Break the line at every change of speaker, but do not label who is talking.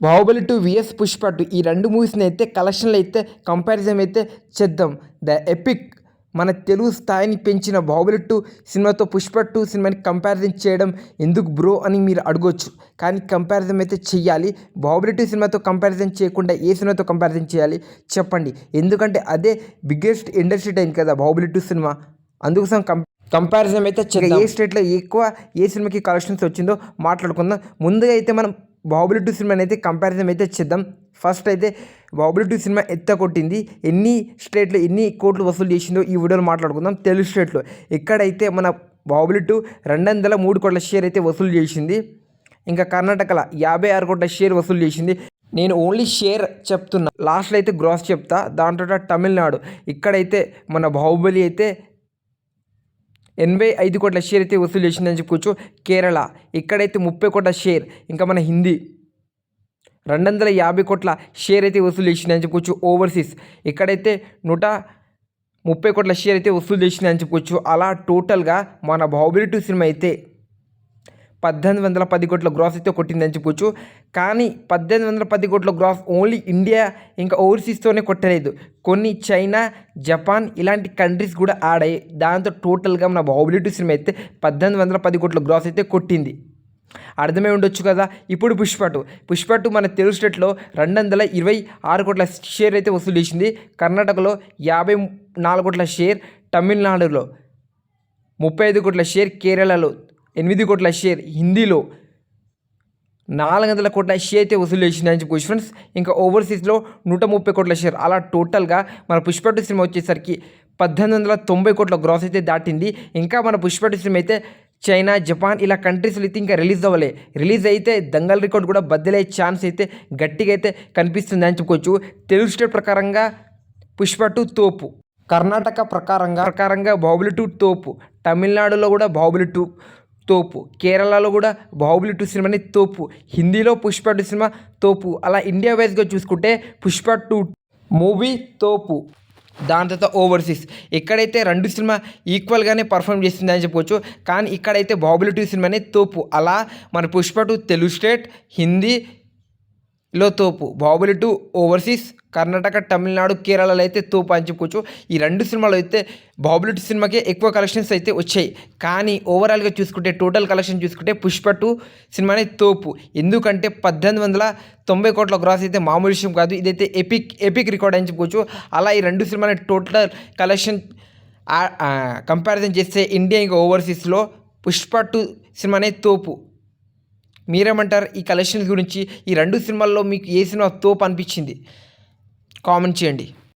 Baahubali two VS Pushpa two ఈ రెండు మూవీస్ని అయితే కలెక్షన్లు అయితే కంపారిజన్ అయితే చేద్దాం. ద ఎపిక్ మన తెలుగు స్థాయిని పెంచిన బాహుబలి టూ సినిమాతో పుష్ప టూ సినిమాని కంపారిజన్ చేయడం ఎందుకు బ్రో అని మీరు అడగొచ్చు. కానీ కంపారిజన్ అయితే చెయ్యాలి. బాహుబలి టూ సినిమాతో కంపారిజన్ చేయకుండా ఏ సినిమాతో కంపారిజన్ చేయాలి? చెప్పండి. ఎందుకంటే అదే బిగ్గెస్ట్ ఇండస్ట్రీ టైం కదా బాహుబలి టూ సినిమా. అందుకోసం కం కంపారిజన్ అయితే. ఏ స్టేట్లో ఎక్కువ ఏ సినిమాకి కలెక్షన్స్ వచ్చిందో మాట్లాడుకుందాం. ముందుగా అయితే మనం బాహుబలి టూ సినిమాని అయితే కంపారిజన్ అయితే చేద్దాం. ఫస్ట్ అయితే బాహుబలి టూ సినిమా ఎత్త కొట్టింది. ఎన్ని స్టేట్లో ఎన్ని కోట్లు వసూలు చేసిందో ఈ వీడియోలో మాట్లాడుకుందాం. తెలుగు స్టేట్లో ఎక్కడైతే మన బాహుబలి టూ రెండు వందల మూడు కోట్ల షేర్ అయితే వసూలు చేసింది. ఇంకా కర్ణాటకలో యాభై ఆరు కోట్ల షేర్ వసూలు చేసింది. నేను ఓన్లీ షేర్ చెప్తున్నా. లాస్ట్లో అయితే గ్రాస్ చెప్తా. దాంట్లో తమిళనాడు. ఇక్కడైతే మన బాహుబలి అయితే ఎనభై ఐదు కోట్ల షేర్ అయితే వసూలు చేసిందని చెప్పుకోవచ్చు కేరళ. ఇక్కడైతే ముప్పై కోట్ల షేర్ ఇంకా మన హిందీ రెండు వందల యాభై కోట్ల షేర్ అయితే వసూలు చేసిందని చెప్పుకోవచ్చు ఓవర్సీస్. ఇక్కడైతే నూట ముప్పై కోట్ల షేర్ అయితే వసూలు చేసిందని చెప్పుకోవచ్చు అలా టోటల్గా మన బాహుబలి టూ సినిమా అయితే పద్దెనిమిది వందల పది కోట్ల గ్రాస్ అయితే కొట్టిందని చెప్పుకోవచ్చు కానీ పద్దెనిమిది వందల పది కోట్ల గ్రాస్ ఓన్లీ ఇండియా ఇంకా ఓవర్సీస్తోనే కొట్టలేదు. కొన్ని చైనా జపాన్ ఇలాంటి కంట్రీస్ కూడా ఆడాయి దాంతో టోటల్గా మన బాహుబలి సినిమా అయితే పద్దెనిమిది వందల పది కోట్ల గ్రాస్ అయితే కొట్టింది. అర్థమై ఉండొచ్చు కదా? ఇప్పుడు పుష్ప పుష్పటు పుష్ప మన తెలుగు స్టేట్లో రెండు వందల ఇరవై ఆరు కోట్ల షేర్ అయితే వసూలు చేసింది. కర్ణాటకలో యాభై నాలుగు కోట్ల షేర్ తమిళనాడులో ముప్పై ఐదు కోట్ల షేర్ కేరళలో ఎనిమిది కోట్ల షేర్ హిందీలో నాలుగు వందల కోట్ల షేర్ అయితే వసూలు చేసిందని చెప్పుకోవచ్చు ఫ్రెండ్స్ ఇంకా ఓవర్సీస్లో నూట ముప్పై కోట్ల షేర్. అలా టోటల్గా మన పుష్ప టూ సినిమా వచ్చేసరికి పద్దెనిమిది వందల తొంభై కోట్ల గ్రాస్ అయితే దాటింది. ఇంకా మన పుష్ప టూ సినిమా అయితే చైనా జపాన్ ఇలా కంట్రీస్లో అయితే ఇంకా రిలీజ్ అవ్వలే. రిలీజ్ అయితే దంగల్ రికార్డ్ కూడా బద్దలే ఛాన్స్ అయితే గట్టిగా అయితే కనిపిస్తుంది అని చెప్పుకోవచ్చు తెలుగు స్టేట్ ప్రకారంగా పుష్ప టూ తోపు. కర్ణాటక ప్రకారంగా ప్రకారంగా బాహుబలి టూ తోపు. తమిళనాడులో కూడా బాహుబలి టూ తోపు. కేరళలో కూడా బాహుబలి టూ సినిమాని తోపు. హిందీలో పుష్ప టూ సినిమా తోపు. అలా ఇండియా వైజ్గా చూసుకుంటే పుష్ప టూ మూవీ తోపు. దాని తర్వాత ఓవర్సీస్. ఎక్కడైతే రెండు సినిమా ఈక్వల్గానే పర్ఫామ్ చేసింది అని చెప్పవచ్చు కానీ ఇక్కడైతే బాహుబలి టూ సినిమానే తోపు. అలా మన పుష్ప టూ తెలుగు స్టేట్ హిందీ లో తోపు బాహుబలి టూ ఓవర్సీస్ కర్ణాటక తమిళనాడు కేరళలో అయితే తోపు అని చెప్పుకోవచ్చు ఈ రెండు సినిమాలు అయితే బాహుబలి టూ సినిమాకే ఎక్కువ కలెక్షన్స్ అయితే వచ్చాయి. కానీ ఓవరాల్గా చూసుకుంటే టోటల్ కలెక్షన్ చూసుకుంటే పుష్ప టూ సినిమానే తోపు. ఎందుకంటే పద్దెనిమిది వందల తొంభై కోట్ల గ్రాస్ అయితే మామూలు విషయం కాదు. ఇదైతే ఎపిక్ ఎపిక్ రికార్డ్ అని చెప్పుకోవచ్చు. అలా ఈ రెండు సినిమాని టోటల్ కలెక్షన్ కంపారిజన్ చేస్తే ఇండియా ఇంకా ఓవర్సీస్లో పుష్ప టూ సినిమానే తోపు. మీరేమంటారు? ఈ కలెక్షన్స్ గురించి ఈ రెండు సినిమాల్లో మీకు ఏ సినిమా తోపు అనిపించింది? కామెంట్ చేయండి.